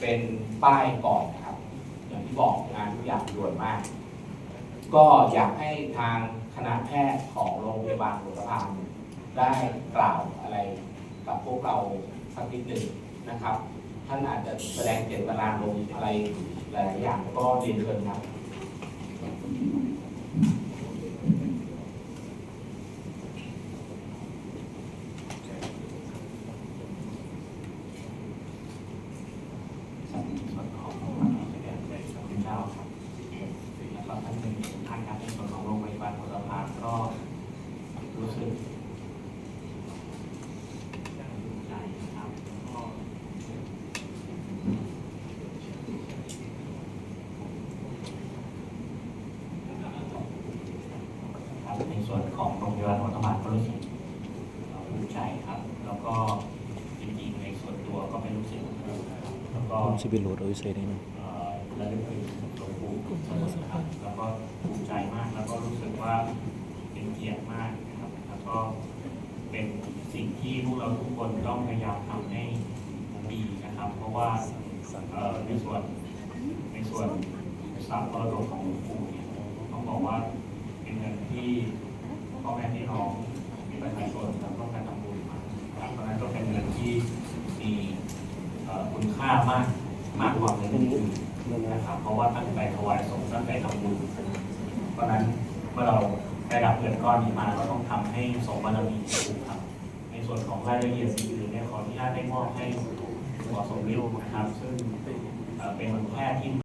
เป็นป้ายก่อนนะครับ อย่างที่บอกงานทุกอย่างด่วนมาก ก็อยากให้ทางคณะแพทย์ของโรงพยาบาลหัวสะพานได้กล่าวอะไรกับพวกเราสักนิดหนึ่งนะครับ ท่านอาจจะแสดงเจตนารมณ์อะไรหลายอย่างก็เรียนเชิญครับ ส่วนของพระคุณเจ้าครับแล้วก็ท่านหนึ่งท่านครับในส่วนของโรงพยาบาลหัวสะพานก็รู้สึกภูมิใจนะครับก็ครับใน ส่วนของโรงพยาบาลหัวสะพานก็รู้สึกภูมิใจครับ แล้วก็จริงๆในส่วนตัวก็ไม่รู้สึกนะครับแล้วก็ ผมสิไปโหลดเอาไว้ใส่ได้เนาะ เอ่อระลึกถึงหลวงปู่เสมอครับแล้วก็ภูมิใจมากแล้วก็รู้สึกว่าเป็นเกียรติมากนะครับ แล้วก็เป็นสิ่งที่พวกเราทุกคนต้องพยายามทำให้ดีนะครับ เพราะว่าเอ่อในส่วนในส่วนทรัพย์มรดกของหลวงปู่เนี่ยต้องบอกว่าเป็นเงินที่ พ่อแม่พี่น้องมีประชาชนเราต้องการทำบุญมาครับเพราะนั้นก็เป็นเงินที่มีคุณค่ามากมากกว่าเงินอื่นนะครับเพราะว่าตั้งใจถวายสงฆ์ตั้งใจทำบุญเพราะนั้นเมื่อเราได้รับเงินก้อนนี้มาก็ต้องทำให้สมบารมีถูกครับ ในส่วนของรายละเอียดสิ่งอื่นเนี่ยขออนุญาตได้มอบให้หมอสมฤทธิ์นะครับ ซึ่งเอ่อเป็นแพทย์ที่